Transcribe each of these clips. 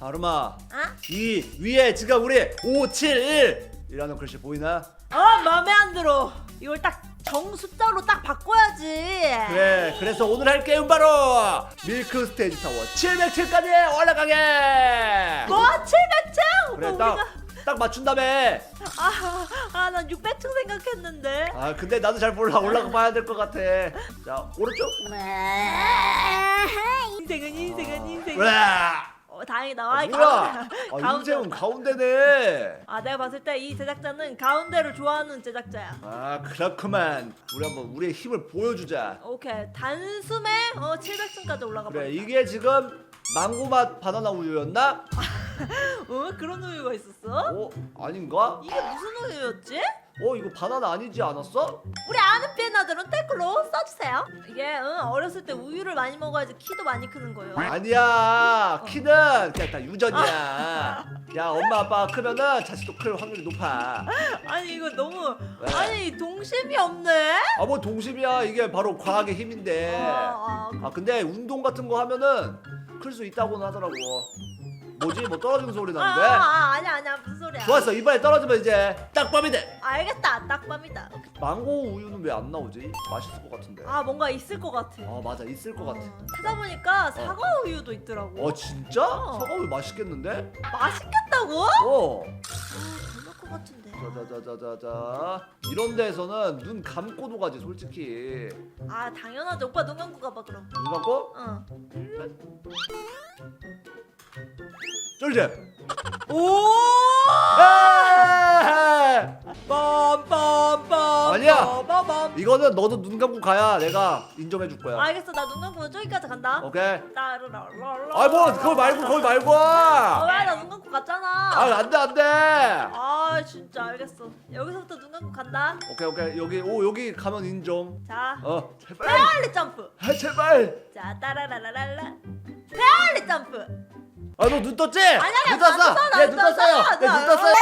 아르마 아? 이 위에 지금 우리 571 이라는 글씨 보이나? 어 마음에 안 들어. 이걸 딱 정숫자로 딱 바꿔야지. 그래 그래서 오늘 할 게임 바로 밀크 스테이지 타워 707까지 올라가게 뭐 700층? 그래 딱, 우리가 딱 맞춘 다음에 아아난 600층 생각했는데. 아 근데 나도 잘 몰라 올라가 봐야 될 것 같아 자 오른쪽 인생은 인생은 인생. 으아 어 다행이다. 아, 아, 뭐야 가운데. 아 인생은 가운데네 아 내가 봤을 때 이 제작자는 가운데를 좋아하는 제작자야. 아 그렇구만 우리 한번 우리의 힘을 보여주자 오케이 단숨에 어 700층까지 올라가 그래 버렸다. 이게 지금 망고맛 바나나 우유였나? 어 그런 우유가 있었어? 어 아닌가? 이게 무슨 우유였지? 어 이거 바나나 아니지 않았어? 우리 아는 피에나들은 댓글로 써주세요. 이게 응, 어렸을 때 우유를 많이 먹어야지 키도 많이 크는 거예요. 아니야 키는 그냥 다 유전이야 야 엄마 아빠 크면은 자식도 클 확률이 높아 아니 이거 너무 왜? 아니 동심이 없네. 아 뭐 동심이야 이게 바로 과학의 힘인데 아, 아, 아 근데 운동 같은 거 하면은 클 수 있다고는 하더라고 뭐지 뭐 떨어지는 소리 아, 나는데 아, 아, 아니야 아니야 무슨 소리야? 좋았어 이번에 떨어지면 이제 딱밤이 돼 알겠다 딱밤이다. 망고 우유는 왜 안 나오지? 맛있을 것 같은데 아 뭔가 있을 것 같아. 아 맞아 있을 것 같아 어, 찾아보니까 사과 우유도 있더라고. 어 진짜? 어. 사과 우유 맛있겠는데? 맛있겠다고? 어 아, 별것 것 같은데. 자자자자자자 이런 데에서는 눈 감고도 가지 솔직히 아 당연하죠. 오빠 눈 감고 가봐 그럼. 눈 감고 어. 쫄지 오! 빰빰빰. 아니야. 빰빰. 이거는 너도 눈 감고 가야 내가 인정해 줄 거야 알겠어. 나 눈 감고 저기까지 간다. 오케이 따르라라라. 아뭐 그거 말고 그거 말고 어, 왜나눈 감고 갔잖아. 아 안돼 안돼 아 진짜 알겠어. 여기서부터 눈 감고 간다. 오케이 오케이 여기 오 여기 가면 인정 자, 어 제발 빨리 점프. 아 제발 자, 따라라라라라. 빨리 점프. 아 너 눈 떴지? 아니야, 눈 떴어 떴어, 얘눈 나안 떴어요 떴어. 얘눈 나- 떴어요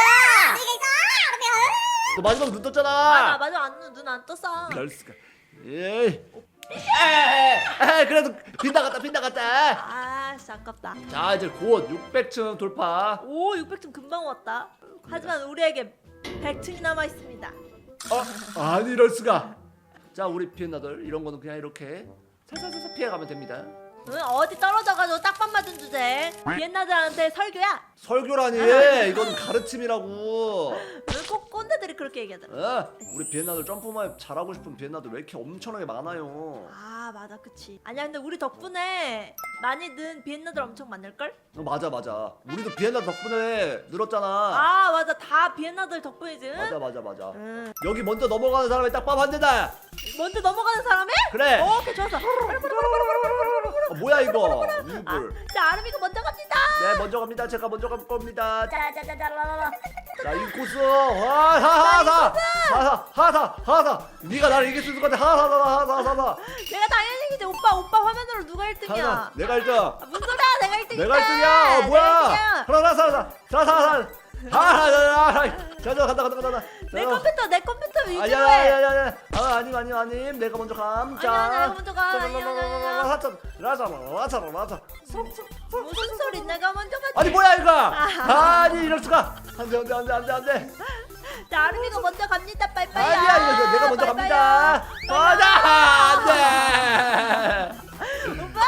너 마지막 눈 아, 나 떴잖아 맞아 안눈안 떴어. 수가 에이 에이 그래도 빗나갔다 빗나갔다 아, 씨 아깝다. 자 이제 곧 600층 돌파 오, 600층 금방 왔다. 하지만 우리에게 100층이 남아 있습니다. 어? 아니 이럴 수가 자 우리 피엔나들 이런 거는 그냥 이렇게 살살살살 피해가면 됩니다 응, 어디 떨어져가지고 딱밤 맞은 주제. 비엔나들한테 설교야. 설교라니 이건 가르침이라고 응, 꼭 꼰대들이 그렇게 얘기하더라. 어? 우리 비엔나들 점프만 잘하고 싶은 비엔나들 왜 이렇게 엄청나게 많아요 아, 맞아, 그치. 아니야, 근데 우리 덕분에 많이 는 비엔나들 엄청 많을걸? 어, 맞아 맞아 우리도 비엔나 덕분에 늘었잖아 아, 맞아. 다 비엔나들 덕분이지. 응? 맞아 맞아 맞아 응. 여기 먼저 넘어가는 사람이 딱밤 한 대다 먼저 넘어가는 사람이? 그래 오, 오케이, 좋았어. 어, 뭐야 이거 아, 우유불 자, 아름이가 먼저 갑니다. 네 먼저 갑니다 제가 먼저 갈 겁니다 짜자자자라라라. 자 인코스 하하하하 하하 하하 하하 네가 나를 이길 수 있을 것 같아 하하하하 하하하하 내가 당연히 이기지. 오빠, 오빠 화면으로 누가 1등이야? 하하 내가 1등 아, 무슨 소리야? 내가 1등이야. 내가 1등이야 어 뭐야 하나 하나 하나 하나 하나 하하하하 자자 간다 간다 간다 내 컴퓨터, 내 컴퓨터 위주로 아니야 해. 아니야 아 아님 아님 아님 내가 먼저 감 자. 아니야, 내가 먼저 가. 아니야, 아니야, 아니야. 라자 라자 라자 라자 무슨 소리? 내가 먼저 가지. 아니 뭐야 이거 아니 이럴 수가 안돼 안돼 안돼 안돼 안돼 자, 아름이가 먼저 갑니다. 빠이빠이. 아니야 이거 내가 먼저 갑니다 맞아 안돼 안돼 오빠,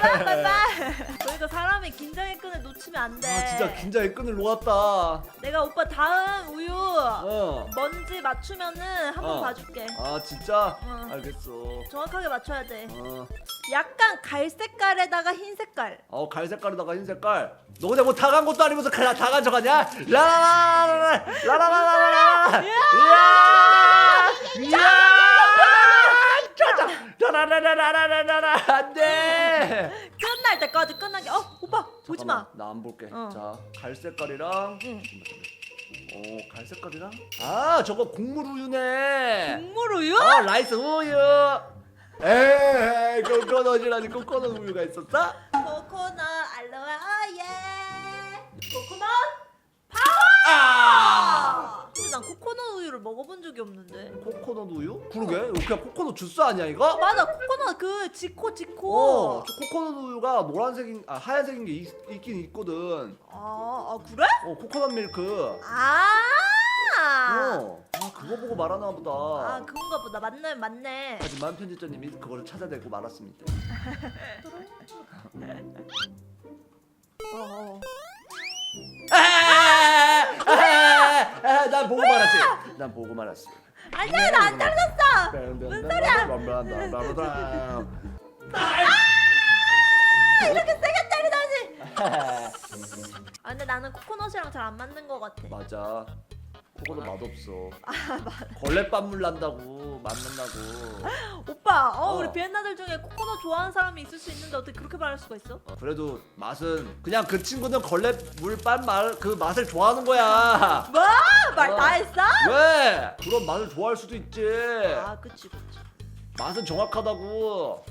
빠이빠이. 저희가 사람의 긴장의 끈을 놓 치면 안 돼. 아 진짜 긴장의 끈을 놓았다 내가 오빠 다음 우유 어아 뭔지 맞추면은 한번 어. 봐줄게. 진짜 어. 알겠어 정확하게 맞춰야 돼. 어. 약간 갈색깔에다가 흰 색깔. 어 갈색깔에다가 흰 색깔 너 근데 뭐 다 간 것도 아니면서 그냥 다 가져가냐 라라라라라 라라라라라 이야 이야 라라라라라라라 안돼 끝날 때까지 끝나게. 어, 오빠 보지 마. 나 안 볼게 어. 자 갈 색깔이랑 응. 어 갈색깔이랑 아 저거 곡물 우유네 국물 우유? 어 라이스 우유 에이 코코넛이라니 코코넛 우유가 있었어? 코코넛 알로하 예. 아! 코코넛 우유? 그러게 이거 그냥 코코넛 주스 아니야 이거? 맞아 코코넛 그 지코 지코. 어, 저 코코넛 우유가 노란색인 아 하얀색인 게 있, 긴 있거든. 아, 아 그래? 어 코코넛 밀크. 아. 어. 아 그거 보고 말하나 보다. 아 그건가 보다 맞네 맞네. 하지만 편집자님이 그거를 찾아내고 말았습니다. 난 보고 말았지. 난 보고 말았어. 아니야 나 안 잘랐어. 네, 무슨 소리야? 아, 이렇게 세게 때리다니. 아 근데 나는 코코넛이랑 잘 안 맞는 것 같아. 맞아. 그거는 아. 맛없어. 아, 걸레밥물 난다고 맛난다고. 오빠, 어, 어. 우리 비엔나들 중에 코코넛 좋아하는 사람이 있을 수 있는데 어떻게 그렇게 말할 수가 있어? 어, 그래도 맛은 그냥 그 친구는 걸레물 빤말그 맛을 좋아하는 거야. 뭐? 말 어. 다 했어? 왜? 그런 맛을 좋아할 수도 있지. 아, 그치, 그치. 맛은 정확하다고.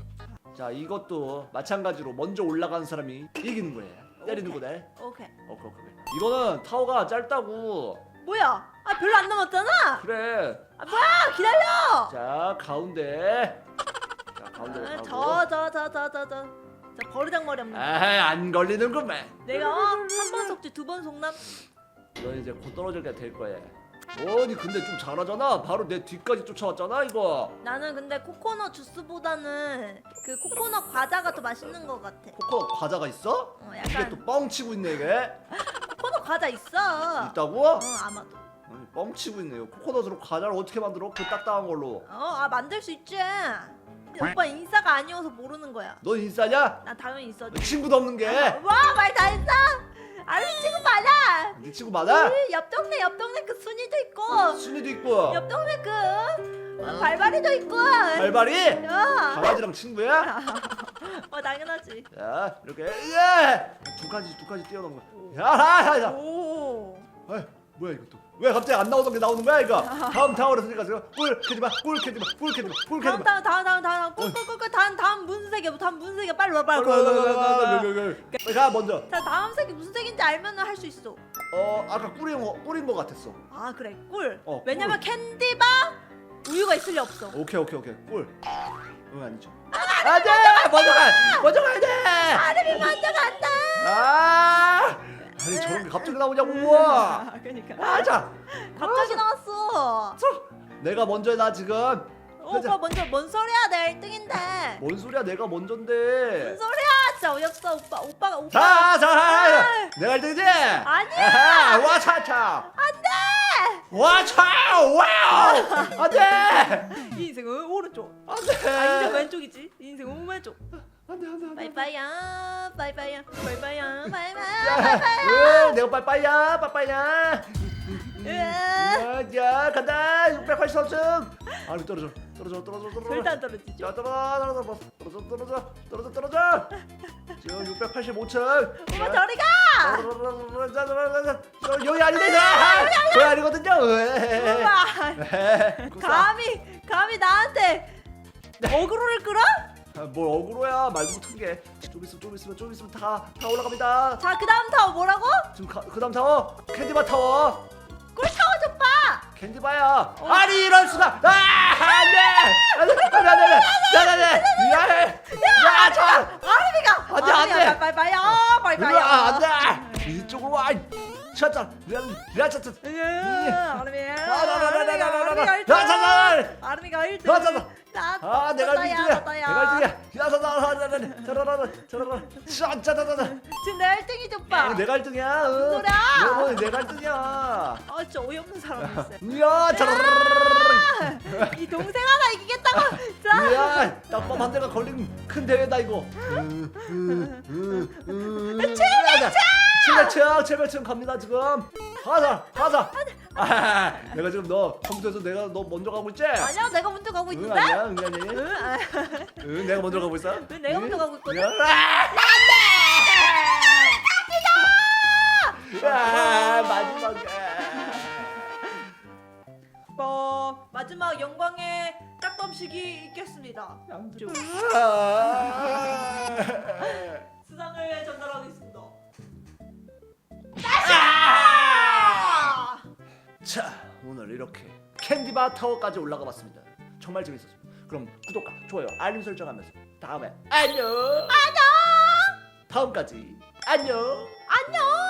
자 이것도 마찬가지로 먼저 올라가는 사람이 이기는 거예요. 때리는 거네. 오케이. 오케이 오케이. 이거는 타워가 짧다고. 뭐야? 아 별로 안 남았잖아. 그래. 아 뭐야 기다려. 자 가운데. 자 가운데 아, 저저저저저 저 버르장머리 없는. 아안 걸리는구만. 내가 어, 한번 속지 두 번 속남. 너 이제 곧 떨어질 때 될 거야. 아니 근데 좀 잘하잖아. 바로 내 뒤까지 쫓아왔잖아 이거. 나는 근데 코코넛 주스보다는 그 코코넛 과자가 더 맛있는 것 같아. 코코 과자가 있어? 어 이게 또 뻥치고 있네 이게. 코코넛 과자 있어. 있다고? 어 아마도. 음, 뻥치고 있네요. 코코넛으로 과자를 어떻게 만들어? 그 딱딱한 걸로. 어, 아 만들 수 있지. 근데 오빠 인싸가 아니어서 모르는 거야. 넌 인싸냐? 나 당연히 너 인싸지. 친구도 없는 게. 아, 뭐, 와, 말 다 했어. 아니 지금 많아. 네 친구 많아? 네 네, 옆 동네 옆 동네 그 순이도 있고, 순이도 있고. 옆 동네 그 어, 어? 발발이도 있고. 발발이? 어, 강아지랑 친구야? 어 당연하지. 야 이렇게 예! 두 가지 두 가지 뛰어넘은 야야야. 오. 어이, 뭐야 이것도 왜 갑자기 안 나오던 게 나오는 거야 이거 다음 타월에서 제가 제가 꿀 캐지마 꿀 캐지마 꿀 캐지마 꿀 캐지마 다음 다음 다음 다음 꿀꿀꿀꿀 다음 다음 무슨 색이야 다음 무슨 색이야 빨리 와 빨리 와, 빨리 먼저 자 다음 색이 무슨 색인지 알면은 할 수 있어 어 아까 꿀인 거 꿀인 거 같았어 아 그래 꿀 어, 왜냐면 캔디바 우유가 있을 리 없어 오케이 오케이 오케이 꿀응 아니죠 안돼 먼저 가 먼저 가야 돼 사람이 먼저 간다 아 아니 저런 게 네. 갑자기 나오냐고 우와 아, 그러니까. 아자 갑자기 아, 나왔어. 내가 먼저야 나 지금 어, 오빠 먼저 뭔 소리야? 내가 1등인데. 뭔 소리야 내가 먼저인데 소리야? 진짜 어이없어 오빠. 오빠가 오빠. 자자 아. 내가 1등이지 아니야. 와차차 안돼. 와차 와우 안돼 인생은 오른쪽. 안돼 아 인생 왼쪽이지. 인생은 왼쪽. 안돼 안돼 안돼 빠이빠이야. 빠이빠이야 빠이빠이야 빠이빠이야 으, 내가 빠이빠이야? 빠이빠이야 으아, 야, 야 간다. 683층. 아니 떨어져. 떨어져 떨어져 떨어져. 절대 안 떨어지죠. 야 떨어져 떨어져 떨어져 떨어져. 떨어져 지금 685층. 엄마 저리 가! 여기 아닌데 아, 여기 아니거든요. 감히 감히 나한테 네. 어그로를 끌어? 아, 뭘 억울해야 말도 못한 게좀 있으면 좀 있으면 좀 있으면 다 다 올라갑니다 자 그다음 타워 뭐라고? 지금 그다음 타워 캔디바 타워 꿀타워 좀 봐. 캔디바야 어. 아니 이럴 수가 아 안돼 안돼 안돼 안돼 안돼 미안해 야저 아르비가. 안 돼, 안 돼. 빨빨빨. 아 빨빨. 일로와 안돼 네. 이쪽으로 와 차차 차차 아르비. 아르비가 일등. 아르비가 일등. 나 아 내가 나야, 1등이야 나야. 내가 1등이야 야나나나나나나나나나 짜자자자자 지금 내가 1등이죠 오빠. 내가 1등이야 응 소리야? 여러분 내가 1등이야 아 진짜 어이없는 사람이었어. 으야 짜라라라라라 이 동생 하나 이기겠다고. 자, 이야, 나빠 반대가 걸린 큰 대회다 이거. 최배층, 최배층 갑니다 지금. 가자, 가자. 아, 내가 지금 너 컴퓨터에서 내가 너 먼저 가고 있지? 아니야 내가 먼저 가고 응 있는데 아니야 응 아니 응? 아, 응 내가 먼저 가고 있어 왜 내가 먼저 가고 있거든? 아, 아 마지막에 뭐 마지막 영광의 짝범식이 있겠습니다 쭉. 아. 수상을 전달 오늘 이렇게 캔디바 타워까지 올라가 봤습니다. 정말 재밌었습니다. 그럼 구독과 좋아요, 알림 설정하면서 다음에 안녕. 안녕. 다음까지 안녕. 안녕.